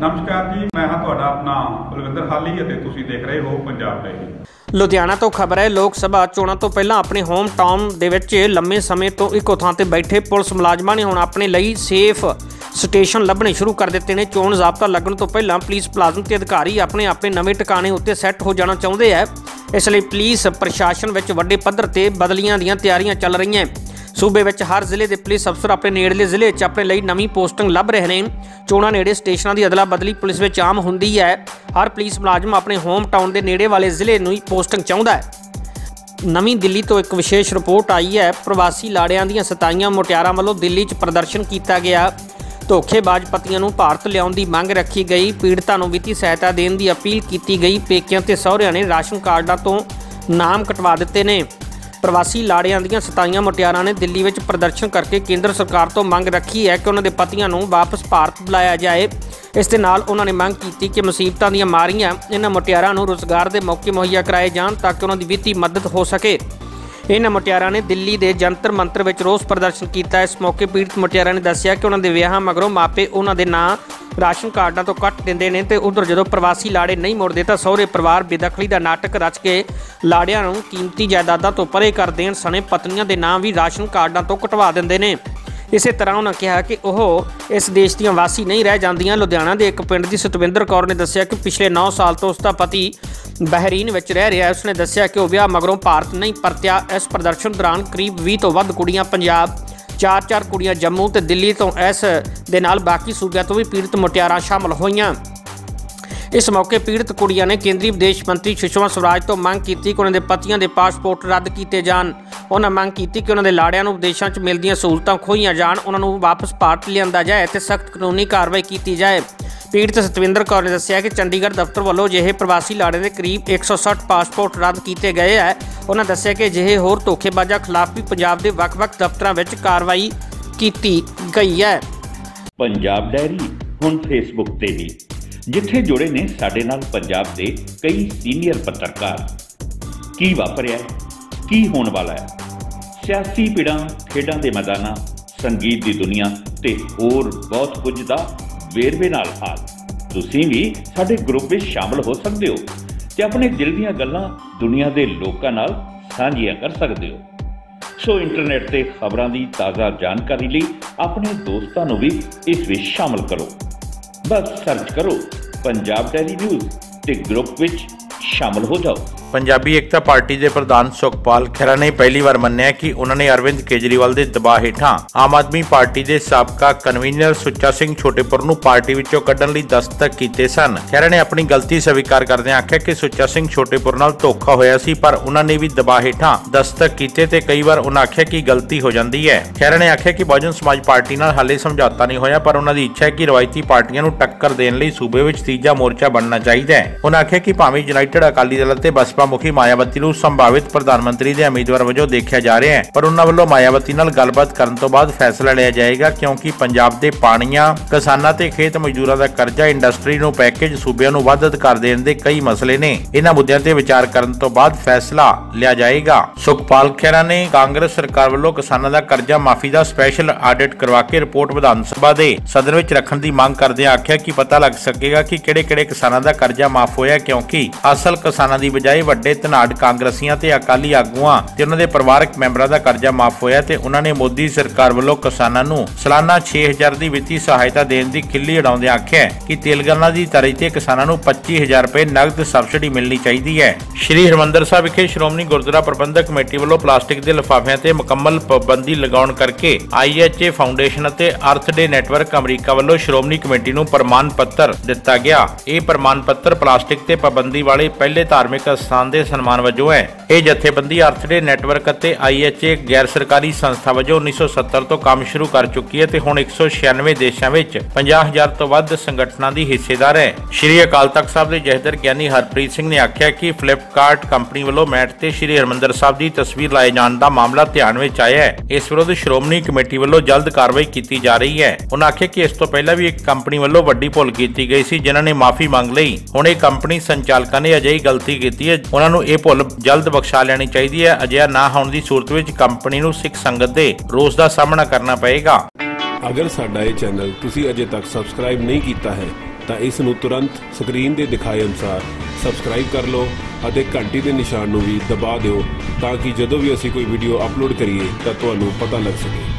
ਨਮਸਕਾਰ ਜੀ, ਮੈਂ ਹਾਂ ਤੁਹਾਡਾ ਆਪਣਾ ਬਲਵਿੰਦਰ ਹਾਲੀ ਅਤੇ ਤੁਸੀਂ ਦੇਖ ਰਹੇ ਹੋ ਪੰਜਾਬ ਡਾਇਰੀ ਲੁਧਿਆਣਾ ਤੋਂ ਖਬਰ ਹੈ, ਲੋਕ ਸਭਾ ਚੋਣਾਂ ਤੋਂ ਪਹਿਲਾਂ ਆਪਣੇ ਹੋਮ ਟਾਊਨ ਦੇ ਵਿੱਚ ਲੰਮੇ ਸਮੇਂ ਤੋਂ ਇੱਕੋ ਥਾਂ ਤੇ ਬੈਠੇ ਪੁਲਿਸ ਮੁਲਾਜ਼ਮਾਂ ਨੇ ਹੁਣ ਆਪਣੇ ਲਈ ਸੇਫ ਸਟੇਸ਼ਨ ਲੱਭਣੇ ਸ਼ੁਰੂ ਕਰ ਦਿੱਤੇ ਨੇ। ਚੋਣ ਜ਼ਾਬਤਾ ਲੱਗਣ ਤੋਂ ਪਹਿਲਾਂ ਪੁਲਿਸ ਪਲਾਜ਼ਮ ਤੇ ਅਧਿਕਾਰੀ ਆਪਣੇ ਆਪੇ ਨਵੇਂ ਟਿਕਾਣੇ ਉੱਤੇ ਸੈੱਟ ਹੋ ਜਾਣਾ ਚਾਹੁੰਦੇ ਆ ਇਸ ਲਈ ਪੁਲਿਸ ਪ੍ਰਸ਼ਾਸਨ ਵਿੱਚ ਵੱਡੇ ਪੱਧਰ ਤੇ ਬਦਲੀਆਂ ਦੀਆਂ ਤਿਆਰੀਆਂ ਚੱਲ ਰਹੀਆਂ ਸੂਬੇ ਵਿੱਚ ਹਰ ਜ਼ਿਲ੍ਹੇ ਦੇ ਪੁਲਿਸ ਅਫਸਰ ਆਪਣੇ ਨੇੜਲੇ ਜ਼ਿਲ੍ਹੇ 'ਚ ਆਪਣੇ ਲਈ ਨਵੀਂ ਪੋਸਟਿੰਗ ਲੱਭ ਰਹੇ ਨੇ। ਚੋਣਾਂ ਨੇੜੇ ਸਟੇਸ਼ਨਾਂ ਦੀ ਅਦਲਾ ਬਦਲੀ ਪੁਲਿਸ ਵਿੱਚ ਆਮ ਹੁੰਦੀ ਹੈ। ਹਰ ਪੁਲਿਸ ਮੁਲਾਜ਼ਮ ਆਪਣੇ ਹੋਮ ਟਾਊਨ ਦੇ ਨੇੜੇ ਵਾਲੇ ਜ਼ਿਲ੍ਹੇ ਨੂੰ ਹੀ ਪੋਸਟਿੰਗ ਚਾਹੁੰਦਾ ਹੈ। ਨਵੀਂ ਦਿੱਲੀ ਤੋਂ ਇੱਕ ਵਿਸ਼ੇਸ਼ ਰਿਪੋਰਟ ਆਈ ਹੈ। ਪ੍ਰਵਾਸੀ ਲਾੜਿਆਂ ਦੀਆਂ ਸਤਾਈਆਂ ਮੁਟਿਆਰਾਂ ਵੱਲੋਂ ਦਿੱਲੀ 'ਚ ਪ੍ਰਦਰਸ਼ਨ ਕੀਤਾ ਗਿਆ। ਧੋਖੇਬਾਜ਼ ਪਤੀਆਂ ਨੂੰ ਭਾਰਤ ਲਿਆਉਣ ਦੀ ਮੰਗ ਰੱਖੀ ਗਈ। ਪੀੜਤਾਂ ਨੂੰ ਵਿੱਤੀ ਸਹਾਇਤਾ ਦੇਣ ਦੀ ਅਪੀਲ ਕੀਤੀ ਗਈ। ਪੇਕਿਆਂ ਤੇ ਸਹੁਰਿਆਂ ਨੇ ਰਾਸ਼ਨ ਕਾਰਡਾਂ ਤੋਂ ਨਾਮ ਕਟਵਾ ਦਿੱਤੇ ਨੇ। ਪ੍ਰਵਾਸੀ ਲਾੜਿਆਂ ਦੀਆਂ ਸਤਾਈਆਂ ਮੁਟਿਆਰਾਂ ਨੇ ਦਿੱਲੀ ਵਿੱਚ ਪ੍ਰਦਰਸ਼ਨ ਕਰਕੇ ਕੇਂਦਰ ਸਰਕਾਰ ਤੋਂ ਮੰਗ ਰੱਖੀ ਹੈ ਕਿ ਉਹਨਾਂ ਦੇ ਪਤੀਆਂ ਨੂੰ ਵਾਪਸ ਭਾਰਤ ਬੁਲਾਇਆ ਜਾਏ। ਇਸ ਦੇ ਨਾਲ ਉਹਨਾਂ ਨੇ ਮੰਗ ਕੀਤੀ ਕਿ ਮੁਸੀਬਤਾਂ ਦੀਆਂ ਮਾਰੀਆਂ ਇਹਨਾਂ ਮੁਟਿਆਰਾਂ ਨੂੰ ਰੋਜ਼ਗਾਰ ਦੇ ਮੌਕੇ ਮੁਹੱਈਆ ਕਰਾਏ ਜਾਣ ਤਾਂ ਕਿ ਉਹਨਾਂ ਦੀ ਵਿੱਤੀ ਮਦਦ ਹੋ ਸਕੇ। ਇਹਨਾਂ ਮੁਟਿਆਰਾਂ ਨੇ ਦਿੱਲੀ ਦੇ ਜੰਤਰ ਮੰਤਰ ਵਿੱਚ ਰੋਸ ਪ੍ਰਦਰਸ਼ਨ ਕੀਤਾ। ਇਸ ਮੌਕੇ ਪੀੜਤ ਮੁਟਿਆਰਾਂ ਨੇ ਦੱਸਿਆ ਕਿ ਉਹਨਾਂ ਦੇ ਵਿਆਹਾਂ ਮਗਰੋਂ ਮਾਪੇ ਉਹਨਾਂ ਦੇ ਨਾਂ ਰਾਸ਼ਨ ਕਾਰਡਾਂ ਤੋਂ ਕੱਟ ਦਿੰਦੇ ਨੇ ਤੇ ਉਧਰ ਜਦੋਂ ਪ੍ਰਵਾਸੀ ਲਾੜੇ ਨਹੀਂ ਮੁੜਦੇ ਤਾਂ ਸਹੁਰੇ ਪਰਿਵਾਰ ਬੇਦਖਲੀ ਦਾ ਨਾਟਕ ਰਚ ਕੇ ਲਾੜਿਆਂ ਨੂੰ ਕੀਮਤੀ ਜਾਇਦਾਦਾਂ ਤੋਂ ਪਰੇ ਕਰ ਦੇਣ ਸਣੇ ਪਤਨੀਆਂ ਦੇ ਨਾਂ ਵੀ ਰਾਸ਼ਨ ਕਾਰਡਾਂ ਤੋਂ ਕਟਵਾ ਦਿੰਦੇ ਨੇ। ਇਸੇ ਤਰ੍ਹਾਂ ਉਹਨਾਂ ਕਿਹਾ ਕਿ ਉਹ ਇਸ ਦੇਸ਼ ਦੀਆਂ ਵਾਸੀ ਨਹੀਂ ਰਹਿ ਜਾਂਦੀਆਂ। ਲੁਧਿਆਣਾ ਦੇ ਇੱਕ ਪਿੰਡ ਦੀ ਸਤਵਿੰਦਰ ਕੌਰ ਨੇ ਦੱਸਿਆ ਕਿ ਪਿਛਲੇ 9 ਸਾਲ ਤੋਂ ਉਸ ਦਾ ਪਤੀ ਬਹਿਰੀਨ ਵਿੱਚ ਰਹਿ ਰਿਹਾ ਉਸਨੇ ਦੱਸਿਆ ਕਿ ਉਹ ਵਿਆਹ ਮਗਰੋਂ ਭਾਰਤ ਨਹੀਂ ਪਰਤਿਆ। ਇਸ ਪ੍ਰਦਰਸ਼ਨ ਦੌਰਾਨ ਕਰੀਬ 20 ਤੋਂ ਵੱਧ ਕੁੜੀਆਂ ਪੰਜਾਬ ਚਾਰ ਚਾਰ ਕੁੜੀਆਂ ਜੰਮੂ ਤੇ ਦਿੱਲੀ ਤੋਂ ਇਸ ਦੇ ਨਾਲ ਬਾਕੀ ਸੂਬਿਆਂ ਤੋਂ ਵੀ ਪੀੜਤ ਮੁਟਿਆਰਾਂ ਸ਼ਾਮਲ ਹੋਈਆਂ। ਇਸ ਮੌਕੇ ਪੀੜਤ ਕੁੜੀਆਂ ਨੇ ਕੇਂਦਰੀ ਵਿਦੇਸ਼ ਮੰਤਰੀ ਸੁਸ਼ਮਾ ਸਵਰਾਜ ਤੋਂ ਮੰਗ ਕੀਤੀ ਕਿ ਉਹਨਾਂ ਦੇ ਪਤੀਆਂ ਦੇ ਪਾਸਪੋਰਟ ਰੱਦ ਕੀਤੇ ਜਾਣ। ਉਹਨਾਂ ਮੰਗ ਕੀਤੀ ਕਿ ਉਹਨਾਂ ਦੇ ਲਾੜਿਆਂ ਨੂੰ ਵਿਦੇਸ਼ਾਂ 'ਚ ਮਿਲਦੀਆਂ ਸਹੂਲਤਾਂ ਖੋਹੀਆਂ ਜਾਣ, ਉਹਨਾਂ ਨੂੰ ਵਾਪਸ ਭਾਰਤ ਲਿਆਂਦਾ ਜਾਏ ਤੇ ਸਖਤ ਕਾਨੂੰਨੀ ਕਾਰਵਾਈ ਕੀਤੀ ਜਾਏ। ਪੀੜਤ ਸਤਵਿੰਦਰ ਕੌਰ ਨੇ ਦੱਸਿਆ ਕਿ ਚੰਡੀਗੜ੍ਹ ਦਫ਼ਤਰ ਵੱਲੋਂ ਜਿਹੇ ਪ੍ਰਵਾਸੀ ਲਾੜੇ ਦੇ ਕਰੀਬ 160 ਪਾਸਪੋਰਟ ਰੱਦ ਕੀਤੇ ਗਏ ਹੈ। ਉਹਨਾਂ ਦੱਸਿਆ ਕਿ ਜਿਹੇ ਹੋਰ ਧੋਖੇਬਾਜ਼ਾਂ ਖਿਲਾਫ ਵੀ ਪੰਜਾਬ ਦੇ ਵੱਖ-ਵੱਖ ਦਫ਼ਤਰਾਂ ਵਿੱਚ ਕਾਰਵਾਈ ਕੀਤੀ ਗਈ ਹੈ। ਪੰਜਾਬ ਡਾਇਰੀ, ਹੁਣ ਫੇਸਬੁੱਕ ਤੇ ਵੀ। ਜਿੱਥੇ ਜੁੜੇ ਨੇ ਸਾਡੇ ਨਾਲ ਪੰਜਾਬ ਦੇ ਕਈ ਸੀਨੀਅਰ ਪੱਤਰਕਾਰ। ਕੀ ਵਾਪਰਿਆ ਕੀ ਹੋਣ ਵਾਲਾ ਹੈ? ਸਿਆਸੀ ਪਿੜਾਂ ਖੇਡਾਂ ਦੇ ਮੈਦਾਨਾਂ, ਸੰਗੀਤ ਦੀ ਦੁਨੀਆ ਤੇ ਹੋਰ ਬਹੁਤ ਕੁਝ ਦਾ ਵੇਰਵੇ ਨਾਲ ਹਾਲ। ਤੁਸੀਂ ਵੀ ਸਾਡੇ ਗਰੁੱਪ ਵਿੱਚ ਸ਼ਾਮਲ ਹੋ ਸਕਦੇ ਹੋ। ਤੇ ਆਪਣੇ ਦਿਲ ਦੀਆਂ ਗੱਲਾਂ ਦੁਨੀਆ ਦੇ ਲੋਕਾਂ ਨਾਲ ਸਾਂਝੀਆਂ ਕਰ ਸਕਦੇ ਹੋ। ਸੋ ਇੰਟਰਨੈਟ ਤੇ ਖਬਰਾਂ ਦੀ ਤਾਜ਼ਾ ਜਾਣਕਾਰੀ ਲਈ ਆਪਣੇ ਦੋਸਤਾਂ ਨੂੰ ਵੀ ਇਸ ਵਿੱਚ ਸ਼ਾਮਲ ਕਰੋ। ਬਸ ਸਰਚ ਕਰੋ, ਪੰਜਾਬ ਡੈਲੀ ਨਿਊਜ਼ ਤੇ ਗਰੁੱਪ ਵਿੱਚ ਸ਼ਾਮਲ ਹੋ ਜਾਓ। ਪੰਜਾਬੀ ਏਕਤਾ ਪਾਰਟੀ ਦੇ ਪ੍ਰਧਾਨ ਸੁਖਪਾਲ ਖਹਿਰਾ ਨੇ ਪਹਿਲੀ ਵਾਰ ਮੰਨਿਆ ਕਿ ਉਹਨਾਂ ਨੇ ਅਰਵਿੰਦ ਕੇਜਰੀਵਾਲ ਦੇ ਦਬਾਅ ਹੇਠਾਂ ਆਮ ਆਦਮੀ ਪਾਰਟੀ ਦੇ ਸਾਬਕਾ ਕਨਵੀਨਰ ਸੁੱਚਾ ਸਿੰਘ ਛੋਟੇਪੁਰ ਨੂੰ ਪਾਰਟੀ ਵਿੱਚੋਂ ਕੱਢਣ ਲਈ ਦਸਤਕ ਕੀਤੇ ਸਨ। ਖਹਿਰਾ ਨੇ ਆਪਣੀ ਗਲਤੀ ਸਵੀਕਾਰ ਕਰਦਿਆਂ ਆਖਿਆ ਕਿ ਸੁੱਚਾ ਸਿੰਘ ਛੋਟੇਪੁਰ ਨਾਲ ਧੋਖਾ ਹੋਇਆ ਸੀ, ਪਰ ਉਹਨਾਂ ਨੇ ਵੀ ਦਬਾਅ ਹੇਠਾਂ ਦਸਤਕ ਕੀਤੇ ਤੇ ਕਈ ਵਾਰ ਉਹਨਾਂ ਆਖਿਆ ਕਿ ਗਲਤੀ ਹੋ ਜਾਂਦੀ ਹੈ। ਖਹਿਰਾ ਨੇ ਆਖਿਆ ਕਿ ਬਹੁਜਨ ਸਮਾਜ ਪਾਰਟੀ ਨਾਲ ਹਾਲੇ ਸਮਝੌਤਾ ਨਹੀਂ ਹੋਇਆ, ਪਰ ਉਹਨਾਂ ਦੀ ਇੱਛਾ ਹੈ ਕਿ ਰਵਾਇਤੀ ਪਾਰਟੀਆਂ ਨੂੰ ਟੱਕਰ ਦੇਣ ਲਈ ਸੂਬੇ ਵਿੱਚ ਤੀਜਾ ਮੋਰਚਾ ਬਣਨਾ ਚਾਹੀਦਾ ਹੈ। ਉਹਨਾਂ ਆਖਿਆ ਕਿ ਭਾਵੇਂ ਯੂਨਾਈਟਿਡ ਅਕਾਲੀ ਦਲ ਅਤੇ ਬਸਪਾ ਮੁਖੀ ਮਾਇਆਵਤੀ ਨੂੰ ਸੰਭਾਵਿਤ ਪ੍ਰਧਾਨ ਮੰਤਰੀ ਦੇ ਉਮੀਦਵਾਰ ਵਜੋਂ ਦੇਖਿਆ ਜਾ ਰਿਹਾ ਹੈ, ਪਰ ਉਹਨਾਂ ਵੱਲੋਂ ਮਾਇਆਵਤੀ ਨਾਲ ਗੱਲਬਾਤ ਕਰਨ ਤੋਂ ਬਾਅਦ ਫੈਸਲਾ ਲਿਆ ਜਾਏਗਾ ਕਿਉਂਕਿ ਪੰਜਾਬ ਦੇ ਪਾਣੀਆਂ, ਕਿਸਾਨਾਂ ਤੇ ਖੇਤ ਮਜ਼ਦੂਰਾਂ ਦਾ ਕਰਜ਼ਾ ਇੰਡਸਟਰੀ ਨੂੰ ਪੈਕੇਜ ਸੂਬਿਆਂ ਨੂੰ ਵੱਧ ਅਧਿਕਾਰ ਦੇਣ ਦੇ ਕਈ ਮਸਲੇ ਨੇ। ਇਹਨਾਂ ਮੁੱਦਿਆਂ ਤੇ ਵਿਚਾਰ ਕਰਨ ਤੋਂ ਬਾਅਦ ਫੈਸਲਾ ਲਿਆ ਜਾਏਗਾ। ਸੁਖਪਾਲ ਖਹਿਰਾ ਨੇ ਕਾਂਗਰਸ ਸਰਕਾਰ ਵੱਲੋਂ ਕਿਸਾਨਾਂ ਦਾ ਕਰਜ਼ਾ ਮਾਫੀ ਦਾ ਸਪੈਸ਼ਲ ਆਡਿਟ ਕਰਵਾ ਕੇ ਰਿਪੋਰਟ ਵਿਧਾਨ ਸਭਾ ਦੇ ਸਦਨ ਵਿੱਚ ਰੱਖਣ ਦੀ ਮੰਗ ਕਰਦਿਆਂ ਆਖਿਆ ਕਿ ਪਤਾ ਲੱਗ ਸਕੇਗਾ ਕਿ ਕਿਹੜੇ-ਕਿਹੜੇ ਕਿਸਾਨਾਂ ਦਾ ਕਰਜ਼ਾ ਮਾਫ ਹੋਇਆ ਕਿਉਂਕਿ ਅਸਲ ਕਿਸਾਨਾਂ ਦੀ ਬਜਾਏ ਵੱਡੇ ਧਨਾੜ ਕਾਂਗਰਸੀਆਂ ਤੇ ਅਕਾਲੀ ਆਗੂਆਂ ਤੇ ਉਹਨਾਂ ਦੇ ਪਰਿਵਾਰਕ ਮੈਂਬਰਾਂ ਦਾ ਕਰਜ਼ਾ ਮਾਫ ਹੋਇਆ ਤੇ ਉਹਨਾਂ ਨੇ ਮੋਦੀ ਸਰਕਾਰ ਵੱਲੋਂ ਕਿਸਾਨਾਂ ਨੂੰ ਸਾਲਾਨਾ 6000 ਦੀ ਵਿੱਤੀ ਸਹਾਇਤਾ ਦੇਣ ਦੀ ਖਿੱਲੀ ਉਡਾਉਂਦਿਆਂ ਆਖਿਆ ਕਿ ਤੇਲੰਗਾਨਾ ਦੀ ਤਰ੍ਹਾਂ ਤੇ ਕਿਸਾਨਾਂ ਨੂੰ 25000 ਰੁਪਏ ਨਗਦ ਸਬਸਿਡੀ ਮਿਲਣੀ ਚਾਹੀਦੀ ਹੈ। ਸ਼੍ਰੀ ਹਰਮੰਦਰ ਸਾਹਿਬ ਵਿਖੇ ਸ਼੍ਰੋਮਣੀ ਗੁਰਦੁਆਰਾ ਪ੍ਰਬੰਧਕ ਕਮੇਟੀ ਵੱਲੋਂ ਪਲਾਸਟਿਕ ਦੇ ਲਿਫਾਫਿਆਂ ਤੇ ਮੁਕੰਮਲ ਪਾਬੰਦੀ ਲਗਾਉਣ ਕਰਕੇ ਆਈਐਚਏ ਫਾਊਂਡੇਸ਼ਨ ਅਤੇ ਅਰਥ ਡੇ ਨੈਟਵਰਕ ਅਮਰੀਕਾ ਵੱਲੋਂ ਸ਼੍ਰੋਮਣੀ ਕਮੇਟੀ ਨੂੰ ਪ੍ਰਮਾਣ ਪੱਤਰ ਦਿੱਤਾ ਗਿਆ। ਇਹ ਪ੍ਰਮਾਣ ਪੱਤਰ ਪਲਾਸਟਿਕ ਤੇ ਪਾਬੰਦੀ ਵਾਲੇ ਪਹਿਲੇ ਧਾਰਮਿਕ ਸਥਾਨ ਦੇ ਸਨਮਾਨ ਵਜੋਂ ਹੈ। ਇਹ ਜਥੇਬੰਦੀ ਅਰਥ ਡੇ ਨੈਟਵਰਕ ਅਤੇ ਆਈਐਚਏ ਗੈਰ ਸਰਕਾਰੀ ਸੰਸਥਾ ਵਜੋਂ 1970 ਤੋਂ ਕੰਮ ਸ਼ੁਰੂ ਕਰ ਚੁੱਕੀ ਹੈ ਤੇ ਹੁਣ 196 ਦੇਸ਼ਾਂ ਵਿੱਚ 50000 ਤੋਂ ਵੱਧ ਸੰਗਠਨਾਂ ਦੀ ਹਿੱਸੇਦਾਰ ਹੈ। ਸ਼੍ਰੀ ਅਕਾਲ ਤਖਤ ਸਾਹਿਬ ਦੇ ਜਹਦਰ ਗਿਆਨੀ ਹਰਪ੍ਰੀਤ ਸਿੰਘ ਨੇ ਆਖਿਆ ਕਿ ਫਲਿੱਪਕਾਰਟ ਕੰਪਨੀ ਵੱਲੋਂ ਮੈਟ ਤੇ ਸ਼੍ਰੀ ਹਰਮੰਦਰ ਸਾਹਿਬ ਦੀ ਤਸਵੀਰ ਲਾਏ ਜਾਣ ਦਾ ਮਾਮਲਾ ਧਿਆਨ ਵਿੱਚ ਆਇਆ ਹੈ। ਇਸ ਵਿਰੁੱਧ ਸ਼੍ਰੋਮਣੀ ਕਮੇਟੀ ਵੱਲੋਂ ਜਲਦ ਕਾਰਵਾਈ ਕੀਤੀ ਜਾ ਰਹੀ ਹੈ। ਉਹਨਾਂ ਆਖਿਆ ਕਿ ਇਸ ਤੋਂ ਪਹਿਲਾਂ ਵੀ ਇੱਕ ਕੰਪਨੀ ਵੱਲੋਂ ਵੱਡੀ ਭੁੱਲ ਕੀਤੀ ਗਈ ਸੀ, ਜਿਨ੍ਹਾਂ ਨੇ ਮਾਫੀ ਮੰਗ ਲਈ। ਹੁਣ ਇਹ ਕੰਪਨੀ ਸੰਚਾਲਕਾਂ ਨੇ ਅਜਿਹੀ ਗਲਤੀ ਕੀਤੀ ਹੈ ਉਹਨਾਂ ਨੂੰ ਇਹ ਭੁੱਲ ਜਲਦ ਬਖਸ਼ਾ ਲੈਣੀ ਚਾਹੀਦੀ ਹੈ। ਅਜਿਹਾ ਨਾ ਹੋਣ ਦੀ ਸੂਰਤ ਵਿੱਚ ਕੰਪਨੀ ਨੂੰ ਸਿੱਖ ਸੰਗਤ ਦੇ ਰੋਸ ਦਾ ਸਾਹਮਣਾ ਕਰਨਾ ਪਏਗਾ। ਅਗਰ ਸਾਡਾ ਇਹ ਚੈਨਲ ਤੁਸੀਂ ਅਜੇ ਤੱਕ ਸਬਸਕ੍ਰਾਈਬ ਨਹੀਂ ਕੀਤਾ ਹੈ, ਤਾਂ ਇਸ ਨੂੰ ਤੁਰੰਤ ਸਕਰੀਨ ਦੇ ਦਿਖਾਏ ਅਨੁਸਾਰ ਸਬਸਕ੍ਰਾਈਬ ਕਰ ਲਓ ਅਤੇ ਘੰਟੀ ਦੇ ਨਿਸ਼ਾਨ ਨੂੰ ਵੀ ਦਬਾ ਦਿਓ ਤਾਂ ਕਿ ਜਦੋਂ ਵੀ ਅਸੀਂ ਕੋਈ ਵੀਡੀਓ ਅਪਲੋਡ ਕਰੀਏ ਤਾਂ ਤੁਹਾਨੂੰ ਪਤਾ ਲੱਗ ਸਕੇ।